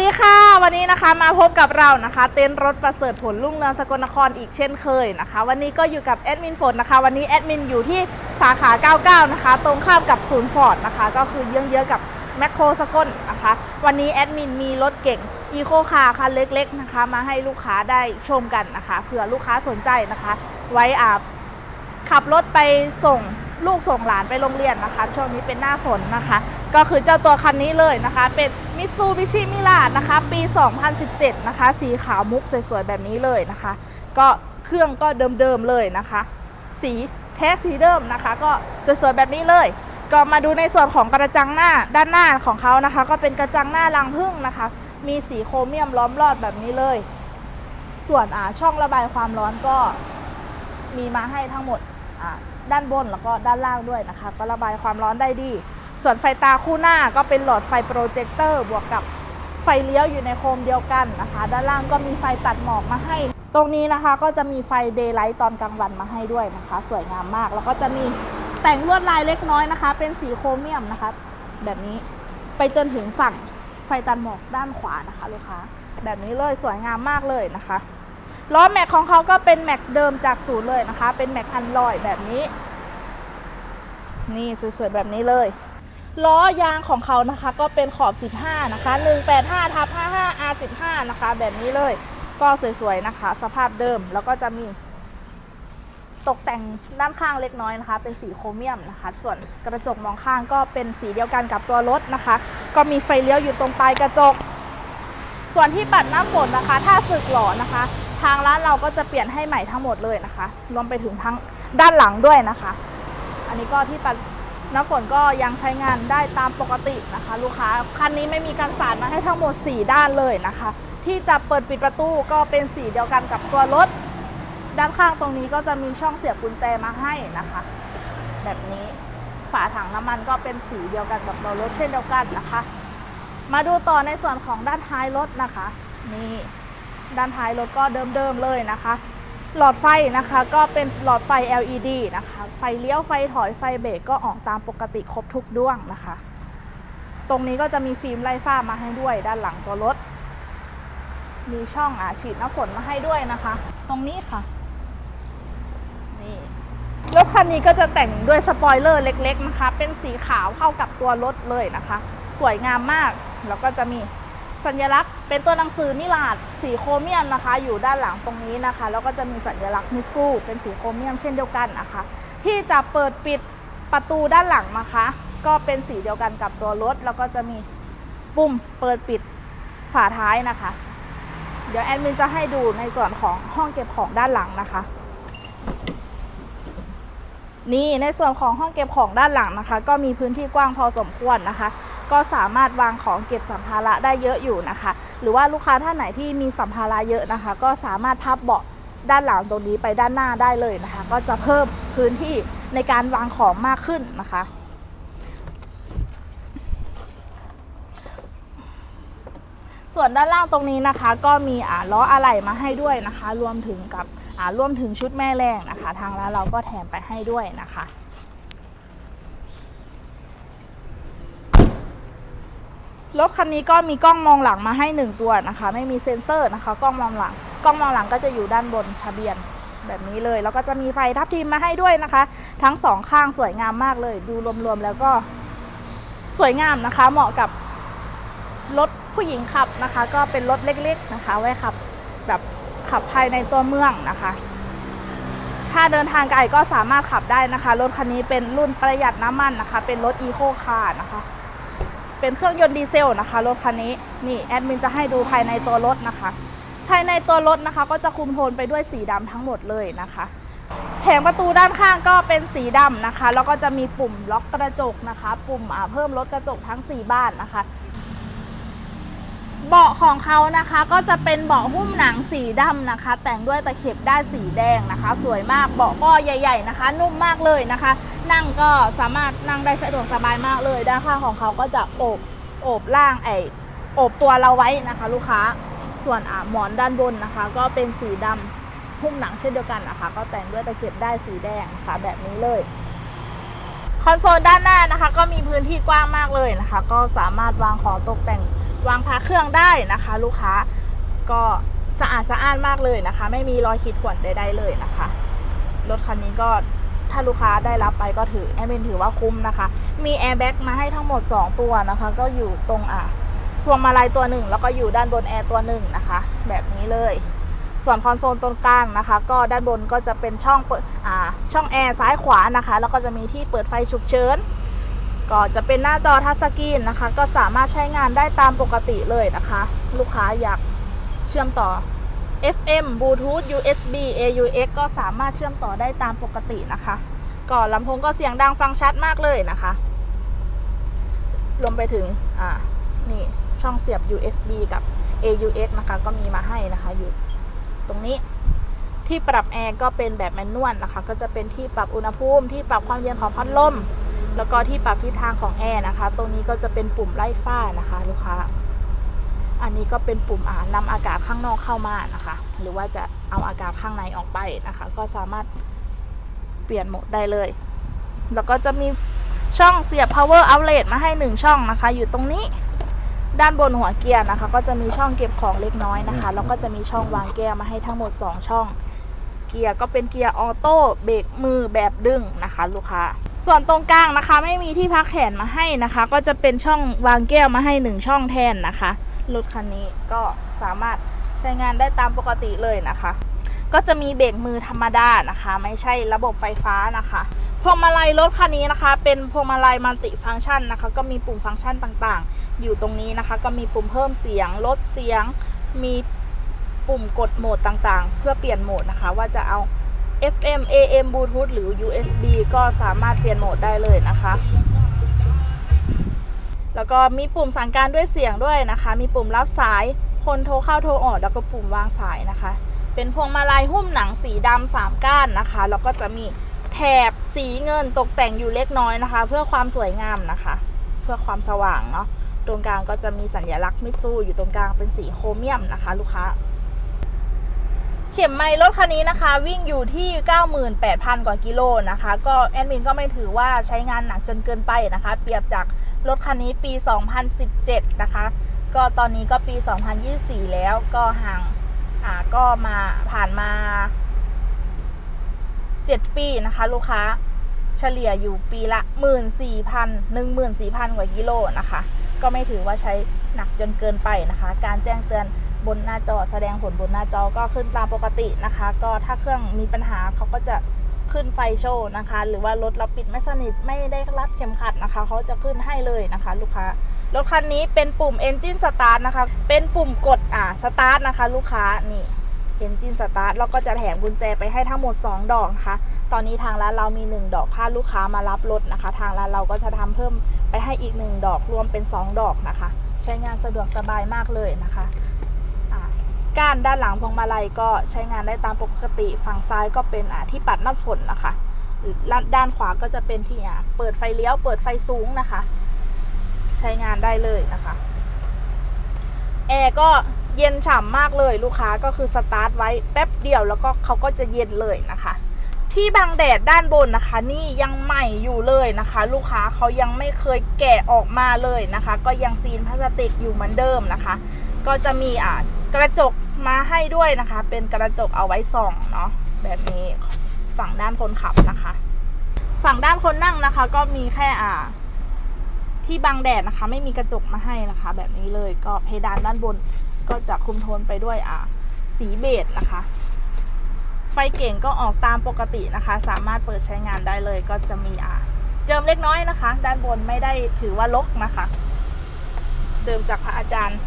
ดีค่ะ วันนี้นะคะมาพบกับเรานะคะ เต้นรถประเสริฐผลลุ่งเรืองสกลนครอีกเช่นเคยนะคะ วันนี้ก็อยู่กับแอดมินฝนนะคะ วันนี้แอดมินอยู่ที่สาขา 99 นะคะ ตรงข้ามกับศูนย์ฟอร์ดนะคะ ก็คือเยื้องๆกับแมคโครสกลนะคะ วันนี้แอดมินมีรถเก่งอีโคคาร์คันเล็กๆนะคะ มาให้ลูกค้าได้ชมกันนะคะเผื่อลูกค้าสนใจนะคะ ไว้อาบขับรถไปส่งลูกส่งหลานไปโรงเรียนนะคะ ช่วงนี้เป็นหน้าฝนนะคะ ก็คือเจ้าตัวคันนี้เลยนะคะ เป็นมิตซูบิชิมิลาดนะคะ ปี 2017 นะคะ สีขาวมุกสวยๆ แบบนี้เลยนะคะ ก็เครื่องก็เดิมๆเลยนะคะ สีแท้สีเดิมนะคะ ก็สวยๆ แบบนี้เลย ก็มาดูในส่วนของกระจังหน้าด้านหน้าของเขานะคะ ก็เป็นกระจังหน้ารังผึ้งนะคะ มีสีโครเมียมล้อมรอบแบบนี้เลย ส่วนอ่าช่องระบายความร้อนก็มีมาให้ทั้งหมดอ่าด้านบนแล้วก็ด้านล่างด้วยนะคะ ก็ระบายความร้อนได้ดี ส่วนไฟตาคู่หน้าก็เป็นหลอดไฟโปรเจคเตอร์บวกกับไฟเลี้ยวอยู่ในโคมเดียวกันนะคะ ด้านล่างก็มีไฟตัดหมอกมาให้ ตรงนี้นะคะก็จะมีไฟเดย์ไลท์ตอนกลางวันมาให้ด้วยนะคะ สวยงามมาก แล้วก็จะมีแต่งลวดลายเล็กน้อยนะคะ เป็นสีโครเมียมนะคะ แบบนี้ไปจนถึงฝั่งไฟตัดหมอกด้านขวานะคะลูกค้าแบบนี้เลยสวยงามมากเลยนะคะล้อแม็กของเขาก็เป็นแม็กเดิมจากศูนย์เลยนะคะ เป็นแม็กอันลอยแบบนี้ นี่สวยๆแบบนี้เลย ล้อยางของเขานะคะก็เป็นขอบ 15 นะคะ 185ทับ55 R15 นะคะ แบบนี้เลยก็สวยๆนะคะ สภาพเดิมแล้วก็จะมี ตกแต่งด้านข้างเล็กน้อยนะคะ เป็นสีโครเมียมนะคะ ส่วนกระจกมองข้างก็เป็นสีเดียวกันกับตัวรถนะคะ ก็มีไฟเลี้ยวอยู่ตรงปลายกระจก ส่วนที่ปัดน้ำฝนนะคะ ถ้าสึกหล่อนะคะ ทางร้านเราก็จะเปลี่ยนให้ใหม่ทั้งหมดเลยนะคะ รวมไปถึงทั้งด้านหลังด้วยนะคะ อันนี้ก็ที่ปัด น้ำฝนก็ยังใช้งานได้ตามปกตินะคะ ลูกค้าคันนี้ไม่มีการสาดมาให้ทั้งหมด 4 ด้านเลยนะคะ ที่จะเปิดปิดประตูก็เป็นสีเดียวกันกับตัวรถ ด้านข้างตรงนี้ก็จะมีช่องเสียบกุญแจมาให้นะคะ แบบนี้ฝาถังน้ำมันก็เป็นสีเดียวกันกับตัวรถเช่นเดียวกันนะคะ มาดูต่อในส่วนของด้านท้ายรถนะคะนี่ด้านท้ายรถก็เดิมๆเลยนะคะ หลอดไฟนะคะก็เป็นหลอดไฟ LED นะคะ ไฟเลี้ยวไฟถอยไฟเบรกก็ออกตามปกติครบทุกดวงนะคะ ตรงนี้ก็จะมีฟิล์มไล่ฟ้ามาให้ด้วยด้านหลังตัวรถ มีช่องอาฉีดน้ำฝนมาให้ด้วยนะคะ ตรงนี้ค่ะนี่รถคันนี้ก็จะแต่งด้วยสปอยเลอร์เล็ก ๆ นะคะ เป็นสีขาวเข้ากับตัวรถเลยนะคะ สวยงามมากแล้วก็จะมี สัญลักษณ์เป็นตัวหนังสือมิลาดสีโครเมียมนะคะ อยู่ด้านหลังตรงนี้นะคะ แล้วก็จะมีสัญลักษณ์มิตซูเป็นสีโครเมียมเช่นเดียวกันนะคะ ที่จะเปิดปิดประตูด้านหลังนะคะ ก็เป็นสีเดียวกันกับตัวรถ แล้วก็จะมีปุ่มเปิดปิดฝาท้ายนะคะ เดี๋ยวแอดมินจะให้ดูในส่วนของห้องเก็บของด้านหลังนะคะ นี่ในส่วนของห้องเก็บของด้านหลังนะคะ ก็มีพื้นที่กว้างพอสมควรนะคะ ก็สามารถวางของเก็บสัมภาระได้เยอะอยู่นะคะ หรือว่าลูกค้าท่านไหนที่มีสัมภาระเยอะนะคะ ก็สามารถพับเบาะด้านหลังตรงนี้ไปด้านหน้าได้เลยนะคะ ก็จะเพิ่มพื้นที่ในการวางของมากขึ้นนะคะส่วนด้านล่างตรงนี้นะคะก็มีอ่าล้ออะไหล่มาให้ด้วยนะคะ รวมถึงกับอ่ารวมถึงชุดแม่แรงนะคะ ทางร้านเราก็แถมไปให้ด้วยนะคะ รถคันนี้ก็มีกล้องมองหลังมาให้หนึ่งตัวนะคะ ไม่มีเซ็นเซอร์นะคะ กล้องมองหลัง กล้องมองหลังก็จะอยู่ด้านบนทะเบียนแบบนี้เลย แล้วก็จะมีไฟทับทิมมาให้ด้วยนะคะ ทั้งสองข้างสวยงามมากเลย ดูรวมๆแล้วก็สวยงามนะคะ เหมาะกับรถผู้หญิงขับนะคะ ก็เป็นรถเล็กๆนะคะ ไว้ขับแบบขับภายในตัวเมืองนะคะ ถ้าเดินทางไกลก็สามารถขับได้นะคะ รถคันนี้เป็นรุ่นประหยัดน้ำมันนะคะ เป็นรถอีโคคาร์นะคะ เป็นเครื่องยนต์ดีเซลนะคะรถคันนี้นี่แอดมินจะให้ดูภายในตัวรถนะคะ ภายในตัวรถนะคะ ก็จะคุมโทนไปด้วยสีดำทั้งหมดเลยนะคะแผงประตูด้านข้างก็เป็นสีดำนะคะ แล้วก็จะมีปุ่มล็อกกระจกนะคะ ปุ่มเพิ่มลดกระจกทั้ง 4 บ้านนะคะ เบาะของเขานะคะก็จะเป็นเบาะหุ้มหนังสีดำนะคะ แต่งด้วยตะเข็บได้านสีแดงนะคะ สวยมากเบาะก็ใหญ่ ๆนะคะ นุ่มมากเลยนะคะ นั่งก็สามารถนั่งได้สะดวกสบายมากเลย ด้านข้างของเขาก็จะโอบโอบล่างไอโอบตัวเราไว้นะคะ ลูกค้าส่วนอ่าหมอนด้านบนนะคะ ก็เป็นสีดำหุ้มหนังเช่นเดียวกันนะคะ ก็แต่งด้วยตะเข็บได้านสีแดงนะคะแบบนี้เลยคอนโซลด้านหน้านะคะ ก็มีพื้นที่กว้างมากเลยนะคะ ก็สามารถวางของตกแต่ง วางพาเครื่องได้นะคะ ลูกค้าก็สะอาดสะอ้านมากเลยนะคะ ไม่มีรอยขีดข่วนใดๆเลยนะคะรถคันนี้ก็ถ้าลูกค้าได้รับไปก็ถือแอดมินถือว่าคุ้มนะคะ มีแอร์แบ็กมาให้ทั้งหมด 2 ตัวนะคะ ก็อยู่ตรงอะพวงมาลัยตัวหนึ่งแล้วก็อยู่ด้านบนแอร์ตัวหนึ่งนะคะ แบบนี้เลย ส่วนคอนโซลตรงกลางนะคะ ก็ด้านบนก็จะเป็นช่องเปิดอ่าช่องแอร์ซ้ายขวานะคะ แล้วก็จะมีที่เปิดไฟฉุกเฉิน ก็จะเป็นหน้าจอทัชสกรีนนะคะ ก็สามารถใช้งานได้ตามปกติเลยนะคะ ลูกค้าอยากเชื่อมต่อ FM Bluetooth USB AUX ก็สามารถเชื่อมต่อได้ตามปกตินะคะ ก็ลำโพงก็เสียงดังฟังชัดมากเลยนะคะรวมไปถึง อ่า นี่ ช่องเสียบ USB กับ AUX นะคะ ก็มีมาให้นะคะ อยู่ ตรงนี้ ที่ปรับแอร์ก็เป็นแบบแมนนวลนะคะ ก็จะเป็นที่ปรับอุณหภูมิ ที่ปรับความเย็นของพัดลม แล้วก็ที่ปรับทิศทางของแอร์นะคะ ตรงนี้ก็จะเป็นปุ่มไล่ฝ้านะคะ ลูกค้า อันนี้ก็เป็นปุ่มอ่านำอากาศข้างนอกเข้ามานะคะ หรือว่าจะเอาอากาศข้างในออกไปนะคะ ก็สามารถเปลี่ยนโหมดได้เลย แล้วก็จะมีช่องเสียบ power outlet มาให้ 1 ช่องนะคะ อยู่ตรงนี้ด้านบนหัวเกียร์นะคะ ก็จะมีช่องเก็บของเล็กน้อยนะคะแล้วก็จะมีช่องวางแก้วมาให้ทั้งหมด 2 ช่อง เกียร์ก็เป็นเกียร์ออโต้เบรกมือแบบดึงนะคะ ลูกค้า ส่วนตรงกลางนะคะไม่มีที่พักแขนมาให้นะคะ ก็จะเป็นช่องวางแก้วมาให้1ช่องแทนนะคะรถคันนี้ก็สามารถใช้งานได้ตามปกติเลยนะคะ ก็จะมีเบรกมือธรรมดานะคะ ไม่ใช่ระบบไฟฟ้านะคะพวงมาลัยรถคันนี้นะคะ เป็นพวงมาลัยมัลติฟังก์ชันนะคะ ก็มีปุ่มฟังก์ชันต่างๆ อยู่ตรงนี้นะคะ ก็มีปุ่มเพิ่มเสียงลดเสียง มีปุ่มกดโหมดต่างๆ เพื่อเปลี่ยนโหมดนะคะ ว่าจะเอา FM AM Bluetooth หรือ USB ก็สามารถเปลี่ยนโหมดได้เลยนะคะ แล้วก็มีปุ่มสั่งการด้วยเสียงด้วยนะคะ มีปุ่มรับสาย คนโทรเข้าโทรออก แล้วก็ปุ่มวางสายนะคะ เป็นพวงมาลัยหุ้มหนังสีดำสามก้านนะคะ แล้วก็จะมีแถบสีเงินตกแต่งอยู่เล็กน้อยนะคะ เพื่อความสวยงามนะคะ เพื่อความสว่างเนาะ ตรงกลางก็จะมีสัญลักษณ์มิซูอยู่ตรงกลางเป็นสีโครเมียมนะคะ ลูกค้า ข็มไมล์รถคันนี้นะคะ วิ่งอยู่ที่ 98,000 กว่ากิโลนะคะ ก็แอดมินก็ไม่ถือว่าใช้งานหนักจนเกินไปนะคะ เปรียบจากรถคันนี้ปี 2017 นะคะ ก็ตอนนี้ก็ปี 2024 แล้วก็ห่างอ่าก็มาผ่านมา 7 ปีนะคะ ลูกค้าเฉลี่ยอยู่ปีละ 14,000 14,000 กว่ากิโลนะคะ ก็ไม่ถือว่าใช้หนักจนเกินไปนะคะ การแจ้งเตือน บนหน้าจอแสดงผลบนหน้าจอก็ขึ้นตามปกตินะคะ ก็ถ้าเครื่องมีปัญหาเขาก็จะขึ้นไฟโชว์นะคะ หรือว่ารถเราปิดไม่สนิทไม่ได้รัดเข็มขัดนะคะเขาจะขึ้นให้เลยนะคะ ลูกค้ารถคันนี้เป็นปุ่ม Engine Start นะคะ เป็นปุ่มกดอ่า Start นะคะ ลูกค้านี่ Engine Start แล้วก็จะแถมกุญแจไปให้ทั้งหมด 2 ดอกนะคะ ตอนนี้ทางร้านเรามี 1 ดอกถ้าลูกค้ามารับรถนะคะ ทางร้านเราก็จะทำเพิ่มไปให้อีก 1 ดอกรวมเป็น 2 ดอกนะคะ ใช้งานสะดวกสบายมากเลยนะคะ ก้านด้านหลังพวงมาลัยก็ใช้งานได้ตามปกติ ฝั่งซ้ายก็เป็นอ่าที่ปัดน้ำฝนนะคะด้านขวาก็จะเป็นที่อ่าเปิดไฟเลี้ยว เปิดไฟสูงนะคะ ใช้งานได้เลยนะคะแอร์ก็เย็นฉ่ำมากเลยลูกค้าก็คือสตาร์ทไว้แป๊บเดียวแล้วก็เขาก็จะเย็นเลยนะคะ ที่บังแดดด้านบนนะคะ นี่ยังใหม่อยู่เลยนะคะ ลูกค้าเขายังไม่เคยแกะออกมาเลยนะคะ ก็ยังซีนพลาสติกอยู่เหมือนเดิมนะคะ ก็จะมีอ่า กระจกมาให้ด้วยนะคะ เป็นกระจกเอาไว้ส่องเนาะแบบนี้ฝั่งด้านคนขับนะคะ ฝั่งด้านคนนั่งนะคะ ก็มีแค่อ่า ที่บังแดดนะคะ ไม่มีกระจกมาให้นะคะ แบบนี้เลยก็เพดานด้านบนก็จะคุมโทนไปด้วยอ่าสีเบจนะคะ ไฟเก่งก็ออกตามปกตินะคะ สามารถเปิดใช้งานได้เลยก็จะมีอ่าเจิมเล็กน้อยนะคะ ด้านบนไม่ได้ถือว่าลกนะคะ เจิมจากพระอาจารย์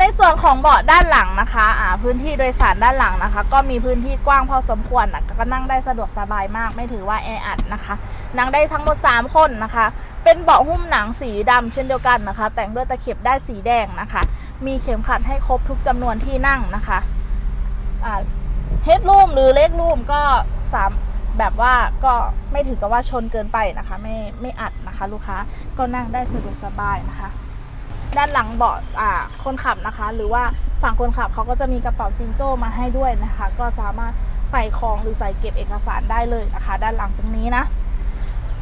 ในส่วนของเบาะด้านหลังนะคะอ่าพื้นที่โดยสารด้านหลังนะคะ ก็มีพื้นที่กว้างพอสมควรนะก็นั่งได้สะดวกสบายมาก ไม่ถือว่าแออัดนะคะ นั่งได้ทั้งหมด 3 คนนะคะ เป็นเบาะหุ้มหนังสีดำเช่นเดียวกันนะคะ แต่งด้วยตะเข็บได้สีแดงนะคะ มีเข็มขัดให้ครบทุกจำนวนที่นั่งนะคะเฮดรูมหรือเล็กรูมก็สามแบบว่าก็ไม่ถือกับว่าชนเกินไปนะคะ ไม่ไม่อัดนะคะ ลูกค้าก็นั่งได้สะดวกสบายนะคะ ด้านหลังเบาะอ่าคนขับนะคะ หรือว่าฝั่งคนขับเขาก็จะมีกระเป๋าจิงโจ้มาให้ด้วยนะคะ ก็สามารถใส่ของหรือใส่เก็บเอกสารได้เลยนะคะ ด้านหลังตรงนี้นะ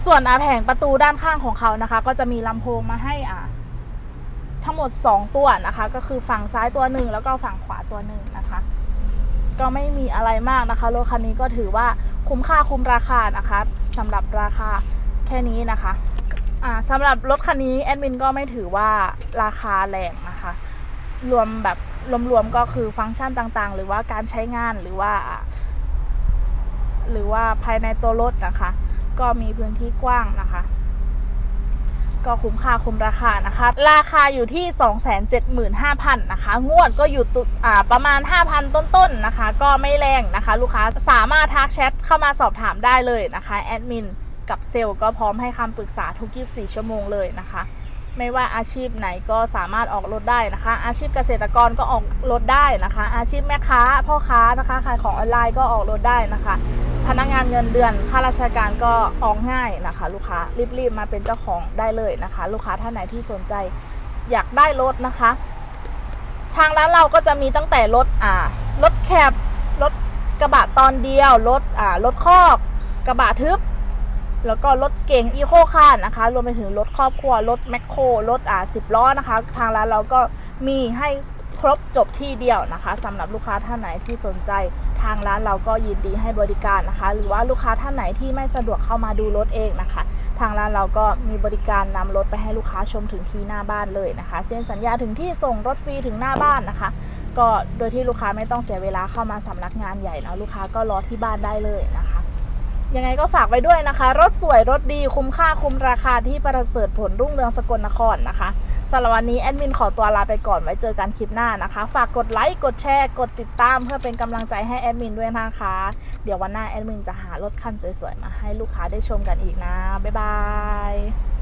ส่วนอาแผงประตูด้านข้างของเขานะคะ ก็จะมีลำโพงมาให้อ่าทั้งหมด 2 ตัวนะคะ ก็คือฝั่งซ้ายตัวหนึ่งแล้วก็ฝั่งขวาตัวหนึ่งนะคะ ก็ไม่มีอะไรมากนะคะรถคันนี้ก็ถือว่าคุ้มค่าคุ้มราคานะคะสำหรับราคาแค่นี้นะคะ อ่าสำหรับรถคันนี้แอดมินก็ไม่ถือว่าราคาแรงนะคะ รวมแบบรวมๆก็คือฟังก์ชันต่างๆ หรือว่าการใช้งานหรือว่า หรือว่าภายในตัวรถนะคะ ก็มีพื้นที่กว้างนะคะ ก็คุ้มค่าคุ้มราคานะคะ ราคาอยู่ที่ 275,000นะคะ งวดก็อยู่ตุอ่าประมาณ 5,000 ต้นๆนะคะ ก็ไม่แรงนะคะ ลูกค้าสามารถทักแชทเข้ามาสอบถามได้เลยนะคะแอดมิน กับเซลล์ก็พร้อมให้คำปรึกษาทุก 24 ชั่วโมงเลยนะคะ ไม่ว่าอาชีพไหนก็สามารถออกรถได้นะคะ อาชีพเกษตรกรก็ออกรถได้นะคะ อาชีพแม่ค้าพ่อค้านะคะขายของออนไลน์ก็ออกรถได้นะคะ พนักงานเงินเดือนข้าราชการก็ออกง่ายนะคะ ลูกค้ารีบๆมาเป็นเจ้าของได้เลยนะคะ ลูกค้าท่านไหนที่สนใจอยากได้รถนะคะ ทางร้านเราก็จะมีตั้งแต่รถอ่ารถแคบรถกระบะตอนเดียวรถอ่ารถคอกกระบะทึบ แล้วก็รถเก๋งอีโคคาร์นะคะ รวมไปถึงรถครอบครัว รถแมคโคร รถอ่าสิบล้อนะคะ ทางร้านเราก็มีให้ครบจบที่เดียวนะคะสำหรับลูกค้าท่านไหนที่สนใจทางร้านเราก็ยินดีให้บริการนะคะ หรือว่าลูกค้าท่านไหนที่ไม่สะดวกเข้ามาดูรถเองนะคะ ทางร้านเราก็มีบริการนำรถไปให้ลูกค้าชมถึงที่หน้าบ้านเลยนะคะ เซ็นสัญญาถึงที่ส่งรถฟรีถึงหน้าบ้านนะคะ ก็โดยที่ลูกค้าไม่ต้องเสียเวลาเข้ามาสำนักงานใหญ่เนาะลูกค้าก็รอที่บ้านได้เลยนะคะ ยังไงก็ฝากไว้ด้วยนะคะ รถสวยรถดีคุ้มค่าคุ้มราคาที่ประเสริฐผลรุ่งเรืองสกลนครนะคะสำหรับวันนี้แอดมินขอตัวลาไปก่อนไว้เจอกันคลิปหน้านะคะ ฝากกดไลค์กดแชร์กดติดตามเพื่อเป็นกำลังใจให้แอดมินด้วยนะคะ เดี๋ยววันหน้าแอดมินจะหารถคันสวยๆมาให้ลูกค้าได้ชมกันอีกนะ บ๊ายบาย